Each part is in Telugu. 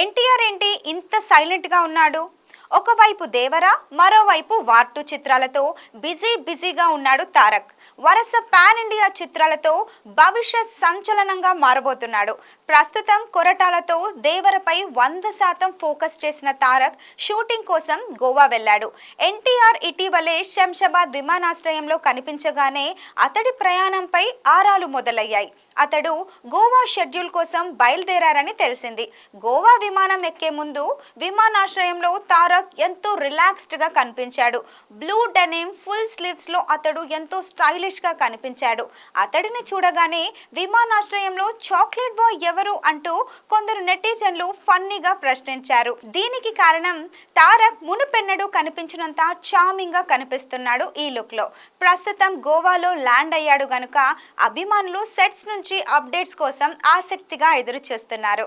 ఎన్టీఆర్ ఏంటి ఇంత సైలెంట్గా ఉన్నాడు? ఒకవైపు దేవరా మరోవైపు వార్టు చిత్రాలతో బిజీ బిజీగా ఉన్నాడు తారక్. వరుస పాన్ ఇండియా చిత్రాలతో భవిష్యత్ సంచలనంగా మారబోతున్నాడు. ప్రస్తుతం కొరటాలతో దేవరపై వంద శాతం ఫోకస్ చేసిన తారక్ షూటింగ్ కోసం గోవా వెళ్ళాడు. ఎన్టీఆర్ ఇటీవలే శంషాబాద్ విమానాశ్రయంలో కనిపించగానే అతడి ప్రయాణంపై ఆరాలు మొదలయ్యాయి. అతడు గోవా షెడ్యూల్ కోసం బయలుదేరారని తెలిసింది. గోవా విమానం ఎక్కే ముందు విమానాశ్రయంలో తారక్ ఎంతో రిలాక్స్డ్గా కనిపించాడు. బ్లూ డెనిమ్ ఫుల్ స్లీవ్స్లో అతడు ఎంతో స్టైలిష్గా కనిపించాడు. అతడిని చూడగానే విమానాశ్రయంలో చాక్లెట్ బాయ్ ఎవరు అంటూ కొందరు నెటిజన్లు ఫన్నీగా ప్రశ్నించారు. దీనికి కారణం తారక్ మునుపెన్నడూ కనిపించినంత చామింగ్గా కనిపిస్తున్నాడు ఈ లుక్లో ప్రస్తుతం గోవాలో ల్యాండ్ అయ్యాడు గనుక అభిమానులు సెట్స్ నుంచి అప్డేట్స్ కోసం ఆసక్తిగా ఎదురు చూస్తున్నారు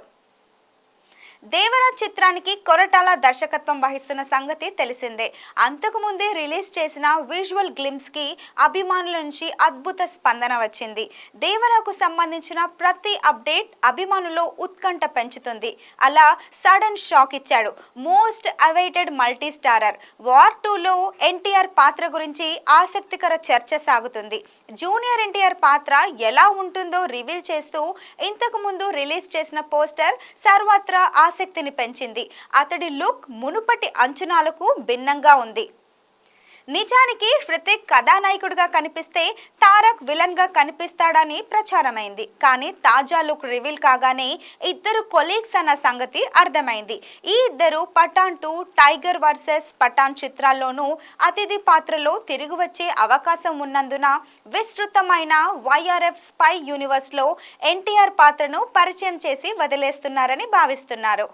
దేవరా చిత్రానికి కొరటాల దర్శకత్వం వహిస్తున్న సంగతి తెలిసిందే. అంతకుముందే రిలీజ్ చేసిన విజువల్ గ్లిమ్స్కి అభిమానుల నుంచి అద్భుత స్పందన వచ్చింది. దేవరాకు సంబంధించిన ప్రతి అప్డేట్ అభిమానుల్లో ఉత్కంఠ పెంచుతుంది. అలా సడన్ షాక్ ఇచ్చాడు most awaited multi starrer war టూలో ఎన్టీఆర్ పాత్ర గురించి ఆసక్తికర చర్చ సాగుతుంది. జూనియర్ ఎన్టీఆర్ పాత్ర ఎలా ఉంటుందో రివీల్ చేస్తూ ఇంతకు ముందు రిలీజ్ చేసిన పోస్టర్ సర్వత్రా ఆసక్తిని పెంచింది. అతడి లుక్ మునుపటి అంచనాలకు భిన్నంగా ఉంది. నిజానికి హృతిక్ కథానాయకుడిగా కనిపిస్తే తారక్ విలన్గా కనిపిస్తాడని ప్రచారమైంది. కానీ తాజా లుక్ రివీల్ కాగానే ఇద్దరు కొలీగ్స్ అన్న సంగతి అర్థమైంది. ఈ ఇద్దరు Pathan two Tiger versus Pathan చిత్రాల్లోనూ అతిథి పాత్రలో తిరిగి వచ్చే అవకాశం ఉన్నందున విస్తృతమైన వైఆర్ఎఫ్ స్పై యూనివర్స్లో ఎన్టీఆర్ పాత్రను పరిచయం చేసి వదిలేస్తున్నారని భావిస్తున్నారు.